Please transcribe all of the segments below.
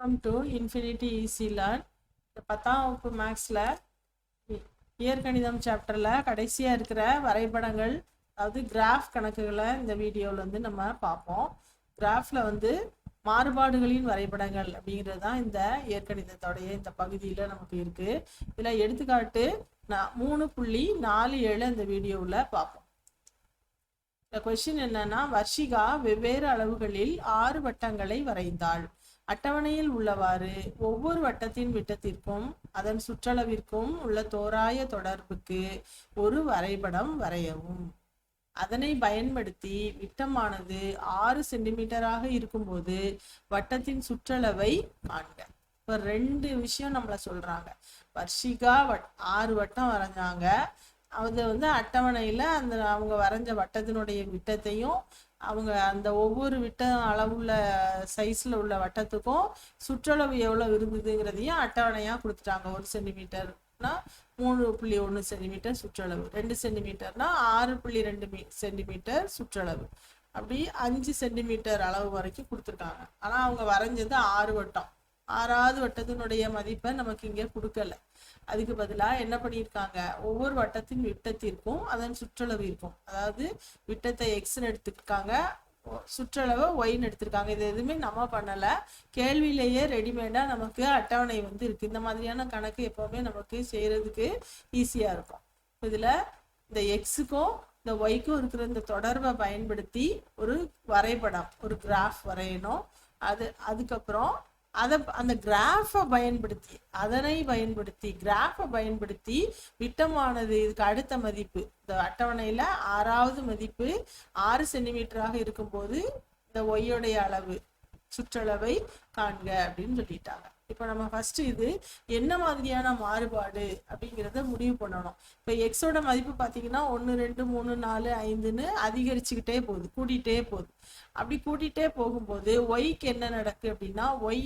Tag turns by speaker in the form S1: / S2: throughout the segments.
S1: Welcome to infinity easy learn இந்த பத்தாம் வகுப்பு மேக்ஸில் இயற்கணிதம் சாப்டரில் கடைசியாக இருக்கிற வரைபடங்கள் அதாவது கிராஃப் கணக்குகளை இந்த வீடியோவில் வந்து நம்ம பார்ப்போம். கிராஃபில் வந்து மாறுபாடுகளின் வரைபடங்கள் அப்படிங்கிறது தான் இந்த இயற்கணிதத்தோடைய இந்த பகுதியில் நமக்கு இருக்குது இதில் எடுத்துக்காட்டு நான் மூணு புள்ளி நாலு ஏழு இந்த வீடியோவில் பார்ப்போம். இந்த கொஷின் என்னன்னா வர்ஷிகா வெவ்வேறு அளவுகளில் ஆறு வட்டங்களை வரைந்தாள். அட்டவணையில் உள்ளவாறு ஒவ்வொரு வட்டத்தின் விட்டத்திற்கும் அதன் சுற்றளவிற்கும் உள்ள தோராய தொடர்புக்கு ஒரு வரைபடம் வரையவும். அதனை பயன்படுத்தி விட்டமானது ஆறு சென்டிமீட்டராக இருக்கும்போது வட்டத்தின் சுற்றளவை காண்க. இப்போ ரெண்டு விஷயம் நம்மள சொல்றாங்க. வர்ஷிகா வட் ஆறு வட்டம் வரைஞ்சாங்க. அது வந்து அட்டவணையில் அந்த அவங்க வரைஞ்ச வட்டத்தினுடைய விட்டத்தையும் அவங்க அந்த ஒவ்வொரு விட்ட அளவுள்ள சைஸில் உள்ள வட்டத்துக்கும் சுற்றளவு எவ்வளோ இருந்ததுங்கிறதையும் அட்டவணையாக கொடுத்துட்டாங்க. ஒரு சென்டிமீட்டர்னா மூணு புள்ளி ஒன்று சென்டிமீட்டர் சுற்றளவு ரெண்டு சென்டிமீட்டர்னா ஆறு புள்ளி ரெண்டு மீ சென்டிமீட்டர் சுற்றளவு. அப்படி அஞ்சு சென்டிமீட்டர் அளவு வரைக்கும் கொடுத்துருக்காங்க ஆனால் அவங்க வரைஞ்சது ஆறு வட்டம். ஆறாவது வட்டத்தினுடைய மதிப்பை நமக்கு இங்கே கொடுக்கல. அதுக்கு பதிலாக என்ன பண்ணியிருக்காங்க? ஒவ்வொரு வட்டத்தின் விட்டத்திற்கும் அதன் சுற்றளவு இருக்கும். அதாவது விட்டத்தை எக்ஸ்ன்னு எடுத்துருக்காங்க. சுற்றளவை ஒயின்னு எடுத்திருக்காங்க. இது எதுவுமே நம்ம பண்ணலை. கேள்வியிலேயே ரெடிமேடாக நமக்கு அட்டவணை வந்து இருக்குது இந்த மாதிரியான கணக்கு எப்போவுமே நமக்கு செய்கிறதுக்கு ஈஸியாக இருக்கும். இதில் இந்த எக்ஸுக்கும் இந்த ஒய்க்கும் இருக்கிற இந்த தொடர்பை பயன்படுத்தி ஒரு வரைபடம் ஒரு கிராஃப் வரையணும். அது அதுக்கப்புறம் அதை அந்த கிராஃபை பயன்படுத்தி அதனை பயன்படுத்தி கிராஃபை பயன்படுத்தி விட்டமானது இதுக்கு அடுத்த மதிப்பு. இந்த அட்டவணையில் ஆறாவது மதிப்பு ஆறு சென்டிமீட்டராக இருக்கும்போது இந்த ஒய்யோடைய அளவு சுற்றளவை காண்க அப்படின்னு சொல்லிட்டாங்க. இப்போ நம்ம ஃபர்ஸ்ட் இது என்ன மாதிரியான மாறுபாடு அப்படிங்கிறத முடிவு பண்ணணும். இப்போ எக்ஸோட மதிப்பு பார்த்தீங்கன்னா ஒன்று ரெண்டு மூணு நாலு ஐந்துன்னு அதிகரிச்சுக்கிட்டே போகுது கூட்டிகிட்டே போகுது. அப்படி கூட்டிகிட்டே போகும்போது ஒய்க்கு என்ன நடக்கு அப்படின்னா ஒய்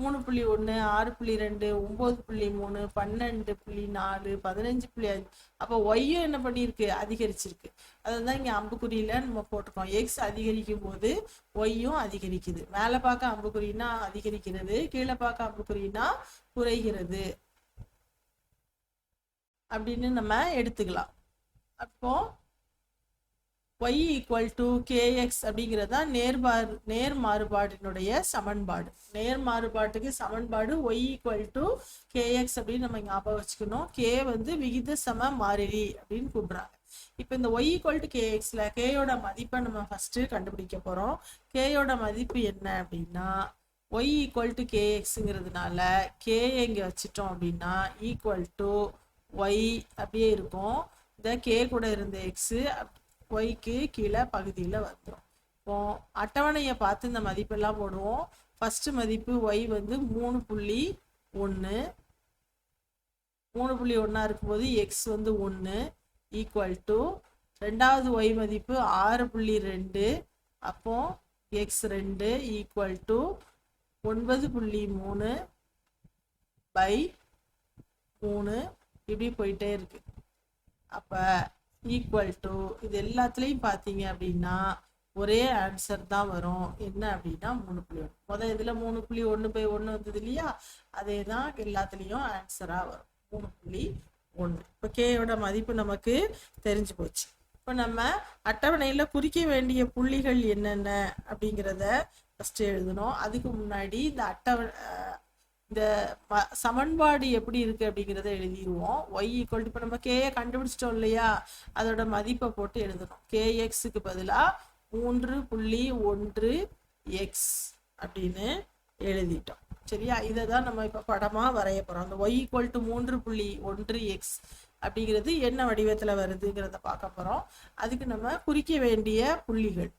S1: மூணு புள்ளி ஒன்று ஆறு புள்ளி ரெண்டு ஒம்பது புள்ளி மூணு பன்னெண்டு புள்ளி நாலு பதினஞ்சு புள்ளி அஞ்சு. அப்போ ஒய்யும் என்ன பண்ணியிருக்கு? அதிகரிச்சிருக்கு. அதுதான் இங்கே அம்புக்குறியில் நம்ம போட்டிருக்கோம். எக்ஸ் அதிகரிக்கும் போது ஒய்யும் அதிகரிக்குது. மேலே பார்க்க அம்புக்குறினா அதிகரிக்கிறது கீழே பார்க்க அம்புக்குறினா குறைகிறது. அப்படின்னு நம்ம எடுத்துக்கலாம். அப்போது ஒய் ஈக்குவல் டு கேஎக்ஸ் அப்படிங்கிறது தான் நேர்மாறு நேர் மாறுபாட்டினுடைய சமன்பாடு. நேர் மாறுபாட்டுக்கு சமன்பாடு ஒய் ஈக்குவல் டு கேஎக்ஸ் அப்படின்னு நம்ம ஞாபகம் வச்சுக்கணும். கே வந்து விகித சம மாறிலி அப்படின்னு கூப்பிட்றாங்க. இப்போ இந்த ஒய் ஈக்குவல் டு கேஎக்ஸில் கேயோட மதிப்பை நம்ம ஃபஸ்ட்டு கண்டுபிடிக்க போகிறோம் கேயோட மதிப்பு என்ன அப்படின்னா ஒய் ஈக்குவல் டு கேஎக்ஸுங்கிறதுனால கே இங்கே வச்சிட்டோம் அப்படின்னா ஈக்குவல் டு ஒய் அப்படியே இருக்கும். இந்த கே கூட இருந்த எக்ஸு ஒய்க்கு கீழே பகுதியில் வந்துடும் இப்போ அட்டவணையை பார்த்து இந்த மதிப்பெல்லாம் போடுவோம். ஃபஸ்ட்டு மதிப்பு ஒய் வந்து மூணு புள்ளி ஒன்று மூணு புள்ளி ஒன்றா இருக்கும்போது எக்ஸ் வந்து ஒன்று ஈக்குவல் டு ரெண்டாவது ஒய் மதிப்பு ஆறு புள்ளி ரெண்டு. அப்போ எக்ஸ் ரெண்டு ஈக்குவல் டு ஒன்பது புள்ளி மூணு பை மூணு. இப்படி போயிட்டே இருக்கு. அப்போ ஈக்குவல் டு இது எல்லாத்துலேயும் பார்த்தீங்க அப்படின்னா ஒரே ஆன்சர் தான் வரும். என்ன அப்படின்னா மூணு புள்ளி ஒன்று முதல் இதில் மூணு புள்ளி ஒன்று பை ஒன்று வந்தது இல்லையா? அதே தான் எல்லாத்துலேயும் ஆன்சராக வரும். மூணு புள்ளி ஒன்று இப்போ கேயோட மதிப்பு நமக்கு தெரிஞ்சு போச்சு. இப்போ நம்ம அட்டவணையில் குறிக்க வேண்டிய புள்ளிகள் என்னென்ன அப்படிங்கிறத ஃபஸ்ட்டு எழுதணும். அதுக்கு முன்னாடி இந்த அட்டவணை இந்த சமன்பாடு எப்படி இருக்கு அப்படிங்கிறத எழுதிடுவோம் ஒய் ஈக்குவல் இப்போ நம்ம கேயை கண்டுபிடிச்சிட்டோம் இல்லையா? அதோட மதிப்பை போட்டு எழுதணும். கேஎக்ஸுக்கு பதிலாக மூன்று புள்ளி ஒன்று எக்ஸ் அப்படின்னு எழுதிட்டோம். சரியா? இதை தான் நம்ம இப்போ படமாக வரைய போகிறோம் அந்த ஒய் ஈக்குவல் டு மூன்று புள்ளி ஒன்று எக்ஸ் அப்படிங்கிறது என்ன வடிவத்தில் வருதுங்கிறத பார்க்க போகிறோம் அதுக்கு நம்ம குறிக்க வேண்டிய புள்ளிகள்.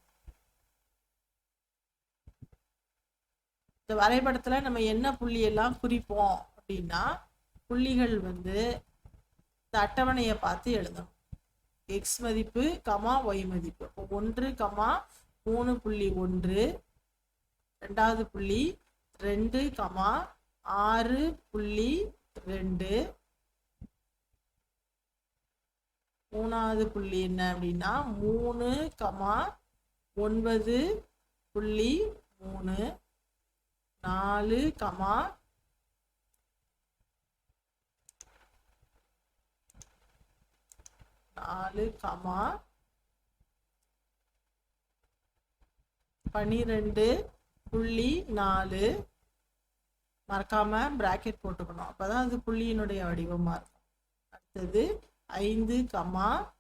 S1: இந்த வரைபடத்தில் நம்ம என்ன புள்ளியெல்லாம் குறிப்போம் அப்படின்னா புள்ளிகள் வந்து இந்த அட்டவணையை பார்த்து எழுதணும். எக்ஸ் மதிப்பு கமா ஒய் மதிப்பு. இப்போ ஒன்று கமா மூணு புள்ளி ஒன்று ரெண்டாவது புள்ளி ரெண்டு கமா ஆறு புள்ளி ரெண்டு. மூணாவது புள்ளி என்ன அப்படின்னா மூணு கமா ஒன்பது புள்ளி மூணு. நாலு கமா நாலு கமா பன்னிரெண்டு புள்ளி நாலு. மறக்காம பிராக்கெட் போட்டுக்கணும். அப்பதான் அது புள்ளியினுடைய வடிவமா இருக்கும். அடுத்தது ஐந்து கமா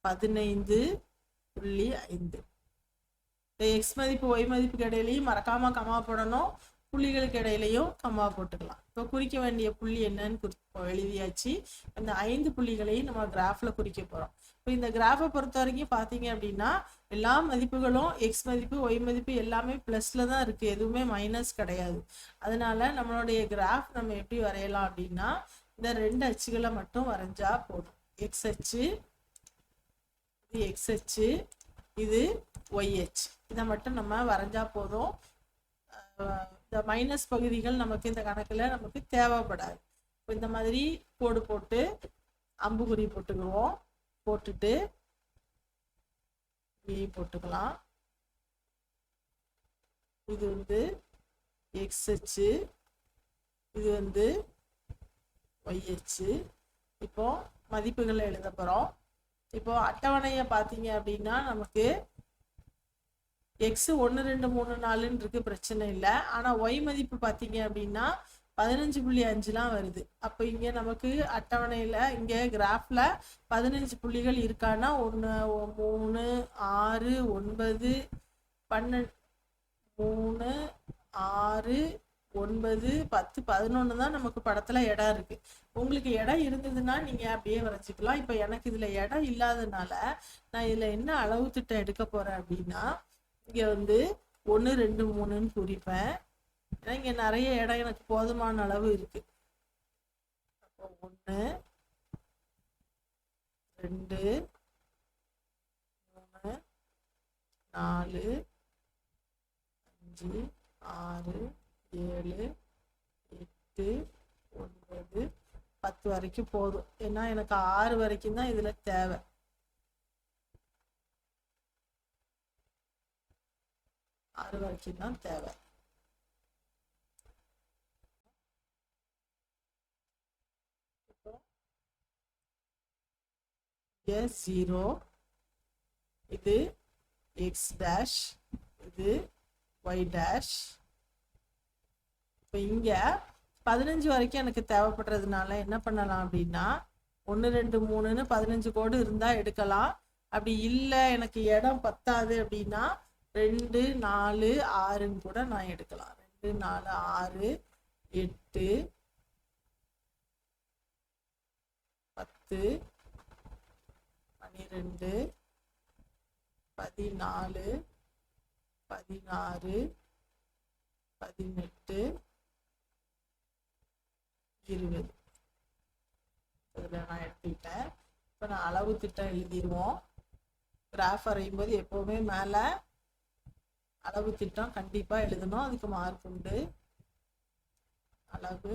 S1: பதினைந்து புள்ளி ஐந்து. இந்த எக்ஸ் மதிப்பு ஒய் மதிப்புக்கு இடையிலையும் மறக்காம கமா போடணும். புள்ளிகளுக்கு இடையிலையும் கம்மா போட்டுக்கலாம். இப்போ குறிக்க வேண்டிய புள்ளி என்னன்னு குறி எழுதியாச்சு. அந்த ஐந்து புள்ளிகளையும் நம்ம கிராஃபில் குறிக்க போகிறோம் இப்போ இந்த கிராஃபை பொறுத்த வரைக்கும் பார்த்தீங்க அப்படின்னா எல்லா மதிப்புகளும் எக்ஸ் மதிப்பு ஒய் மதிப்பு எல்லாமே ப்ளஸில் தான் இருக்குது எதுவுமே மைனஸ் கிடையாது. அதனால நம்மளுடைய கிராஃப் நம்ம எப்படி வரையலாம் அப்படின்னா இந்த ரெண்டு அச்சுகளை மட்டும் வரைஞ்சா போதும். எக்ஸ் அச்சு இது எக்ஸ் அச்சு இது ஒய் அச்சு. இதை மட்டும் நம்ம வரைஞ்சா போதும். இந்த மைனஸ் பகுதிகள் நமக்கு இந்த கணக்கில் நமக்கு தேவைப்படாது. இப்போ இந்த மாதிரி கோடு போட்டு அம்புகுறி போட்டுக்குவோம். போட்டுட்டு ஏ போட்டுக்கலாம். இது வந்து எக்ஸ் அச்சு. இது வந்து ஒய் அச்சு. இப்போ மதிப்புகளை எழுத போகிறோம் இப்போ அட்டவணையை பார்த்தீங்க அப்படின்னா நமக்கு எக்ஸ் ஒன்று ரெண்டு மூணு நாலுன்னு இருக்கு பிரச்சனை இல்லை. ஆனால் ஒய் மதிப்பு பார்த்தீங்க அப்படின்னா பதினஞ்சு புள்ளி அஞ்சுலாம் வருது. அப்போ இங்கே நமக்கு அட்டவணையில் இங்கே கிராஃபில் பதினஞ்சு புள்ளிகள் இருக்கான்னா ஒன்று மூணு ஆறு ஒன்பது பன்னெண்டு மூணு ஆறு ஒன்பது பத்து பதினொன்று தான் நமக்கு படத்தில் இடம் இருக்குது உங்களுக்கு இடம் இருந்ததுன்னா நீங்கள் அப்படியே வரைச்சிக்கலாம் இப்போ எனக்கு இதில் இடம் இல்லாதனால நான் இதில் என்ன அளவு திட்டம் எடுக்க போகிறேன் அப்படின்னா இங்கே வந்து ஒன்று ரெண்டு மூணுன்னு குறிப்பேன் ஏன்னா இங்கே நிறைய இடம் எனக்கு போதுமான அளவு இருக்கு. அப்போ ஒன்று ரெண்டு மூணு நாலு அஞ்சு ஆறு ஏழு எட்டு ஒன்பது பத்து வரைக்கும் போதும். ஏன்னா எனக்கு ஆறு வரைக்கும் தான் இதில் தேவை. அது வரைக்கும் தான் தேவை ஜீரோ இது எக்ஸ் டேஷ் இது ஒய் டேஷ் இப்போ இங்கே பதினஞ்சு வரைக்கும் எனக்கு தேவைப்படுறதுனால என்ன பண்ணலாம் அப்படின்னா ஒன்று ரெண்டு மூணுன்னு பதினஞ்சு கோடு இருந்தால் எடுக்கலாம். அப்படி இல்லை எனக்கு இடம் பத்தாது அப்படின்னா ரெண்டு நாலு ஆறுன்னு கூட நான் எடுக்கலாம். ரெண்டு நாலு ஆறு எட்டு பத்து பன்னிரெண்டு பதினாலு பதினாறு பதினெட்டு இருபது. இதில் நான் எடுத்துக்கிட்டேன். இப்போ நான் அளவு திட்டம் எழுதிடுவோம். கிராஃப் வரையும் போது எப்போவுமே மேலே அளவு திட்டம் கண்டிப்பாக எழுதணும். அதுக்கு மார்க் உண்டு. அளவு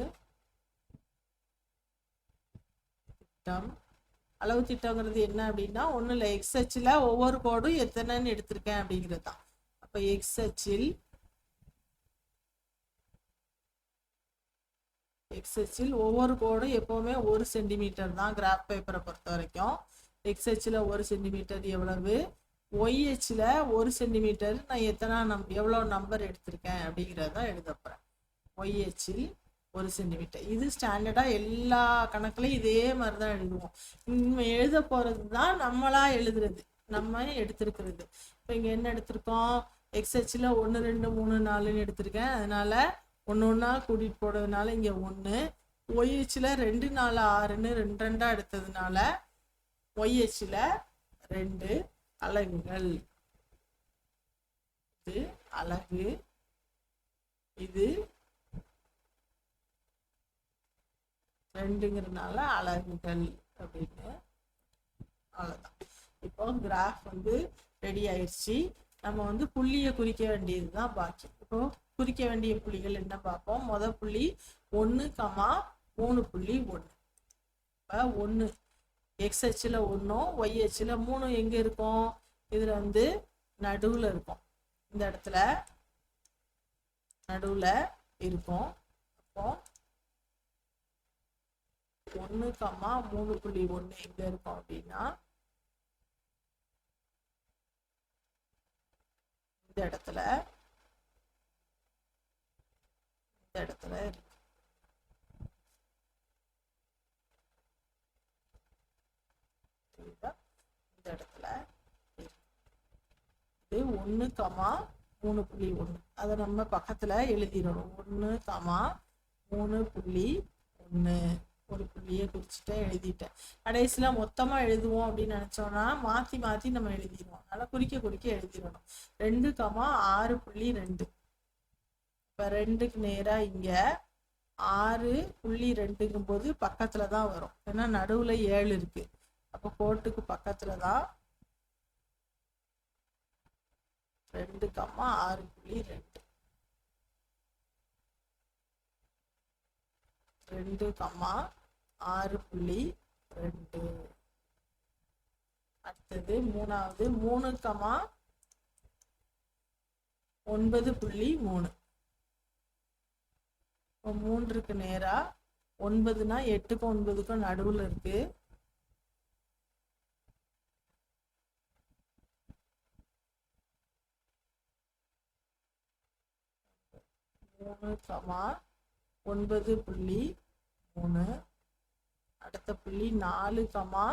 S1: திட்டம். அளவு திட்டங்கிறது என்ன அப்படின்னா ஒன்றும் இல்லை எக்ஸ் அச்சில் ஒவ்வொரு கோடும் எத்தனைன்னு எடுத்திருக்கேன் அப்படிங்கிறது தான். அப்போ எக்ஸ் அச்சில் எக்ஸ் அச்சில் ஒவ்வொரு கோடும் எப்போவுமே ஒரு சென்டிமீட்டர் தான் கிராஃப் பேப்பரை பொறுத்த வரைக்கும். எக்ஸ் அச்சில் ஒரு சென்டிமீட்டர் எவ்வளவு? ஒய்ஹெச்சில் ஒரு சென்டிமீட்டர் நான் எத்தனை நம் எவ்வளோ நம்பர் எடுத்திருக்கேன் அப்படிங்கிறத எழுத போகிறேன் ஒய் ஒரு சென்டிமீட்டர் இது ஸ்டாண்டர்டாக எல்லா கணக்குலையும் இதே மாதிரி தான் எழுதுவோம். நம்ம எழுத போகிறது தான் நம்மளாக எழுதுறது நம்ம எடுத்திருக்கிறது. இப்போ இங்கே என்ன எடுத்திருக்கோம்? எக்ஸ்எச்சில் ஒன்று ரெண்டு மூணு நாலுன்னு எடுத்திருக்கேன். அதனால் ஒன்று ஒன்றா கூட்டிகிட்டு போடுறதுனால இங்கே ஒன்று ஒய்ஹெச்சில் ரெண்டு நாலு ஆறுன்னு ரெண்டு ரெண்டாக எடுத்ததுனால ஒய்ஹெச்சில் ரெண்டு. அலகுகள். இது அலகு. இது ரெண்டுங்கிறதுனால அலகுகள் அப்படின்னு. அவ்வளோதான் இப்போ கிராஃப் வந்து ரெடி ஆயிடுச்சு. நம்ம வந்து புள்ளியை குறிக்க வேண்டியது தான் பாக்கி. இப்போ குறிக்க வேண்டிய புள்ளிகள் என்ன பார்ப்போம்? மொதல் புள்ளி ஒன்று கமா மூணு புள்ளி ஒன்று இப்போ ஒன்று எக்ஸ் அச்சில் ஒன்றும் ஒய் அச்சில் மூணும் எங்கே இருக்கும்? இதில் வந்து நடுவில் இருக்கும். இந்த இடத்துல நடுவில் இருக்கும். அப்போ ஒன்று கம்மா மூணு புள்ளி ஒன்று எங்கே இருக்கும் அப்படின்னா இந்த இடத்துல இந்த இடத்துல இருக்கு. இந்த இடத்துல. இது ஒன்று கமா மூணு புள்ளி ஒன்று அதை நம்ம பக்கத்தில் எழுதிடணும். ஒன்று கமா மூணு புள்ளி ஒன்று ஒரு புள்ளியை குறிச்சிட்டு எழுதிட்டேன். கடைசியில் மொத்தமாக எழுதுவோம் அப்படின்னு நினச்சோன்னா மாற்றி மாற்றி நம்ம எழுதிடுவோம். அதனால் குறிக்க குறிக்க எழுதிடணும். ரெண்டு கமா ஆறு புள்ளி ரெண்டு. இப்போ ரெண்டுக்கு நேராக இங்கே ஆறு புள்ளி ரெண்டுங்கும் போது பக்கத்தில் தான் வரும். ஏன்னா நடுவில் ஏழு இருக்குது அப்போ கோட்டுக்கு பக்கத்தில் தான் ரெண்டு கம்மா ஆறு புள்ளி ரெண்டு. ரெண்டு கம்மா ஆறு புள்ளி ரெண்டு. அடுத்தது மூணாவது மூணு கம்மா ஒன்பது புள்ளி மூணு. இப்போ மூன்றுக்கு நேராக ஒன்பதுனா எட்டுக்கும் ஒன்பதுக்கும் நடுவில் இருக்கு. மூணு கமா ஒன்பது புள்ளி மூணு. அடுத்த புள்ளி நாலு கமா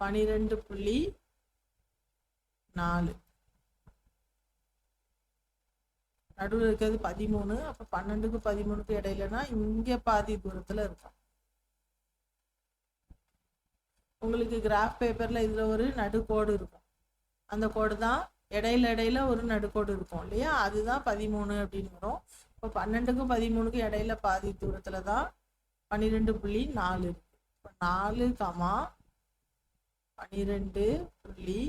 S1: பனிரெண்டு புள்ளி நாலு. நடுவில் இருக்கிறது பதிமூணு. அப்போ பன்னெண்டுக்கு பதிமூணுக்கு இடையிலனா இங்கே பாதி தூரத்தில் இருக்கும். உங்களுக்கு கிராஃப் பேப்பரில் இதில் ஒரு நடுக்கோடு இருக்கும். அந்த கோடு தான் இடையில இடையில ஒரு நடுக்கோடு இருக்கும் இல்லையா? அதுதான் பதிமூணு அப்படின்னு வரும். இப்போ பன்னெண்டுக்கும் பதிமூணுக்கும் இடையில பாதி தூரத்தில் தான் பன்னிரெண்டு புள்ளி நாலு இருக்கு. இப்போ நாலு கமா பன்னிரெண்டு புள்ளி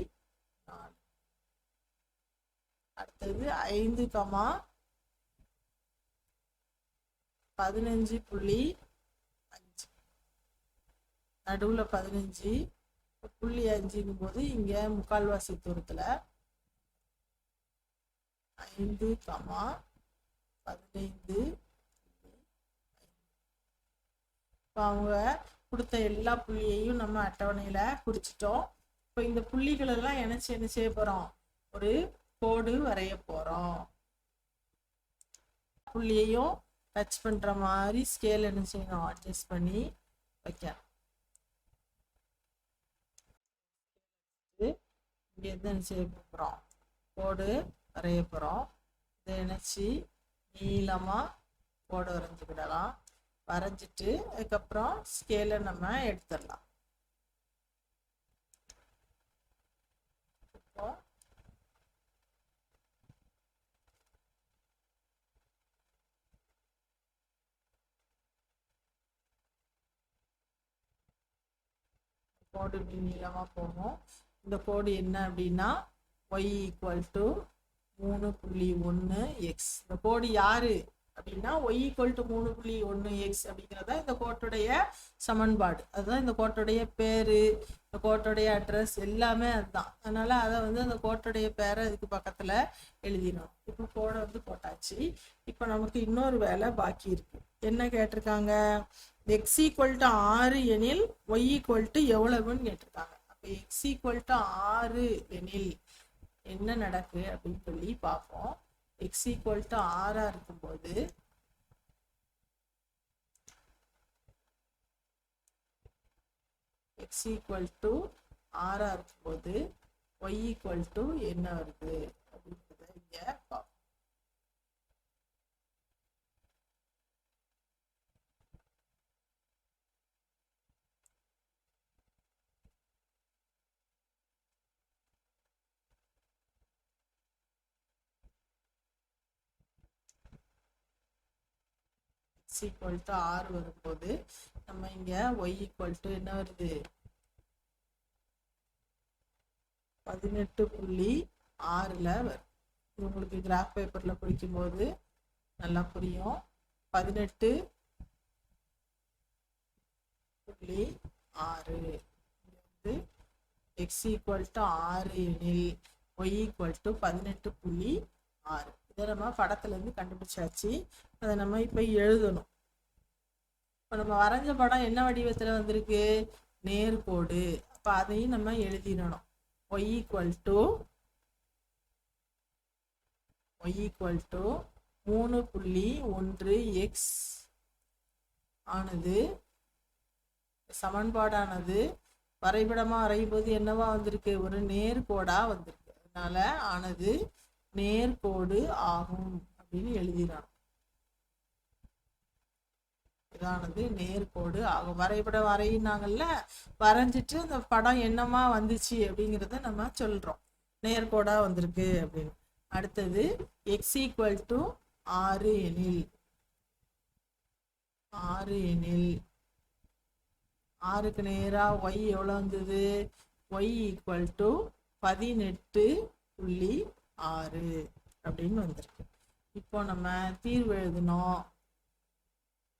S1: நாலு. அடுத்தது ஐந்து கமா பதினஞ்சு புள்ளி அஞ்சு. நடுவில் பதினஞ்சு புள்ளி அஞ்சுங்கும் போது இங்கே முக்கால்வாசி தூரத்தில் ஐந்து கமா பதினைந்து இப்போ அவங்க கொடுத்த எல்லா புள்ளியையும் நம்ம அட்டவணையில் குறிச்சிட்டோம். இப்போ இந்த புள்ளிகள் எல்லாம் இணைச்சு என்ன செய்ய போகிறோம் ஒரு கோடு வரைய போகிறோம் புள்ளியையும் டச் பண்ணுற மாதிரி ஸ்கேல் என்ன செய்யணும்? அட்ஜஸ்ட் பண்ணி வைக்கலாம். இங்கே என்ன செய்ய போகிறோம் கோடு வரைய போகிறோம் இதை இணைச்சி நீளமாக கோடு வரைஞ்சிக்கிடலாம் வரைஞ்சிட்டு அதுக்கப்புறம் ஸ்கேலை நம்ம எடுத்துடலாம். இப்போ கோடு இப்படி நீளமாக போகும் இந்த கோடு என்ன அப்படின்னா ஒய் ஈக்குவல் டு மூணு புள்ளி ஒன்று எக்ஸ் இந்த கோடு யாரு அப்படின்னா ஒய் ஈக்குவல் டு மூணு புள்ளி ஒன்று எக்ஸ் அப்படிங்கிறதா இந்த கோட்டுடைய சமன்பாடு. அதுதான் இந்த கோட்டுடைய பேர் இந்த கோட்டுடைய அட்ரஸ் எல்லாமே அதுதான். அதனால அதை வந்து அந்த கோட்டுடைய பேரை இதுக்கு பக்கத்தில் எழுதினோம் இப்போ கோடை வந்து போட்டாச்சு. இப்போ நமக்கு இன்னொரு வேலை பாக்கி இருக்கு. என்ன கேட்டிருக்காங்க? எக்ஸ் ஈக்குவல் டு ஆறு எனில் ஒய் ஈக்குவல் டு எவ்வளவுன்னு கேட்டிருக்காங்க. அப்போ எக்ஸ் ஈக்குவல் டு ஆறு எனில் என்ன நடக்கு அப்படின்னு சொல்லி பார்ப்போம். எக்ஸ் ஈக்குவல் டு ஆறா இருக்கும்போது எக்ஸ் ஈக்குவல் டு ஆறா இருக்கும்போது ஒய் ஈக்குவல் டு என்ன வருது? அப்படின்றத இங்கே பார்ப்போம். எக்ஸ் ஈக்குவல் டு ஆர் வரும்போது நம்ம இங்கே ஒய் ஈக்குவல் டு என்ன வருது? பதினெட்டு புள்ளி ஆறில் வரும். உங்களுக்கு கிராஃப் பேப்பரில் பிடிக்கும்போது நல்லா புரியும். பதினெட்டு புள்ளி ஆறு. வந்து எக்ஸ் ஈக்குவல் டு ஆறு எனில் ஒய் ஈக்குவல் டு பதினெட்டு புள்ளி ஆறு. இதை நம்ம படத்துலேருந்து கண்டுபிடிச்சாச்சு. அதை நம்ம இப்போ எழுதணும். இப்போ நம்ம வரைஞ்ச படம் என்ன வடிவத்தில் வந்திருக்கு? நேர்கோடு அப்போ அதையும் நம்ம எழுதிடணும். Y equal to Y equal to மூணு புள்ளி ஒன்று எக்ஸ் ஆனது சமன்பாடானது வரைபடமாக வரையும் போது என்னவா வந்திருக்கு? ஒரு நேர்கோடாக வந்திருக்கு. அதனால ஆனது நேர்கோடு ஆகும் அப்படின்னு எழுதிடணும் இதானது நேர்கோடு ஆகும். வரைபடம் வரையினாங்கல்ல வரைஞ்சிட்டு அந்த படம் என்னமா வந்துச்சு அப்படிங்கிறத நம்ம சொல்றோம். நேர்கோடா வந்திருக்கு அப்படின்னு. அடுத்தது எக்ஸ் ஈக்குவல் டு ஆறு எனில். ஆறு எனில். ஆறுக்கு நேராக ஒய் எவ்வளோ வந்தது? ஒய் ஈக்குவல் டு பதினெட்டு புள்ளி ஆறு அப்படின்னு வந்திருக்கு. இப்போ நம்ம தீர்வு எழுதணும்.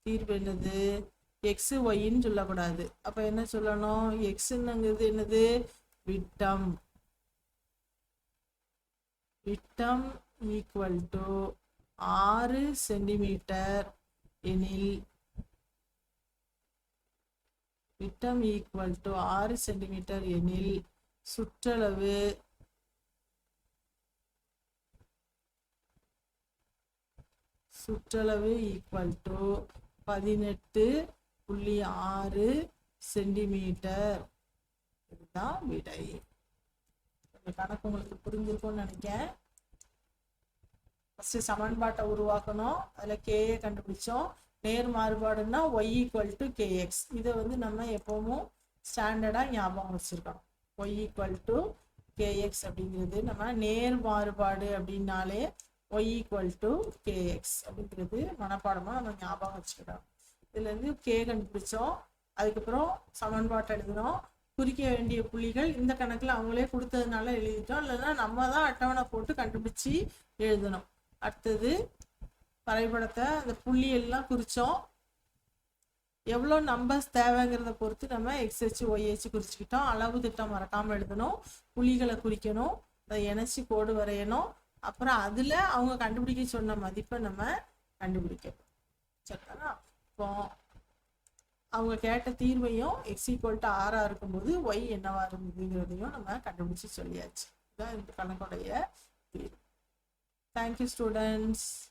S1: தீர்வு என்னது? எக்ஸ் ஒய்ன்னு சொல்லக்கூடாது. அப்போ என்ன சொல்லணும்? எக்ஸுன்னுங்கிறது என்னது? விட்டம். விட்டம் ஈக்குவல் டு ஆறு சென்டிமீட்டர் எனில் விட்டம் ஈக்குவல் டு ஆறு சென்டிமீட்டர் எனில் சுற்றளவு சுற்றளவு ஈக்குவல் டு பதினெட்டு புள்ளி ஆறு சென்டிமீட்டர் இதுதான் விடை. இந்த கணக்கு உங்களுக்கு புரிஞ்சிருக்கும்னு நினைக்கிறேன். ஃபஸ்ட்டு சமன்பாட்டை உருவாக்கணும். அதில் கேஏ கண்டுபிடிச்சோம். நேர் மாறுபாடுன்னா Y equal to K X இதை வந்து நம்ம எப்பவும் ஸ்டாண்டர்டாக ஞாபகம் வச்சுருக்கோம் ஒய் ஈக்குவல் டு கேஎக்ஸ் அப்படிங்கிறது நம்ம நேர் மாறுபாடு அப்படின்னாலே ஒய் ஈக்குவல் டு கேஎக்ஸ் அப்படிங்கிறது மனப்பாடமாக நம்ம ஞாபகம் வச்சுக்கிட்டோம் இதுலேருந்து கே கண்டுபிடிச்சோம். அதுக்கப்புறம் சமன்பாட்டை எழுதினோம். குறிக்க வேண்டிய புள்ளிகள் இந்த கணக்கில் அவங்களே கொடுத்ததுனால எழுதிட்டோம். இல்லைன்னா நம்ம தான் அட்டவணை போட்டு கண்டுபிடிச்சி எழுதணும். அடுத்தது வரைபடத்தை அந்த புள்ளி எல்லாம் குறித்தோம் எவ்வளோ நம்பர்ஸ் தேவைங்கிறத பொறுத்து நம்ம எக்ஸ்ஹெச் ஒய்ஹெச் குறிச்சிக்கிட்டோம். அளவு திட்டம் மறக்காமல் எழுதணும். புள்ளிகளை குறிக்கணும். அதை இணைச்சி கோடு வரையணும். அப்புறம் அதில் அவங்க கண்டுபிடிக்க சொன்ன மதிப்பை நம்ம கண்டுபிடிக்கணும். சரிதானா? இப்போ அவங்க கேட்ட தீர்வையும் எக்ஸ் ஈக்குவல் டு ஆறாக இருக்கும்போது ஒய் என்னவா இருந்ததுங்கிறதையும் நம்ம கண்டுபிடிச்சி சொல்லியாச்சு. இதுதான் இந்த கணக்குடைய தீர்வு. Thank you students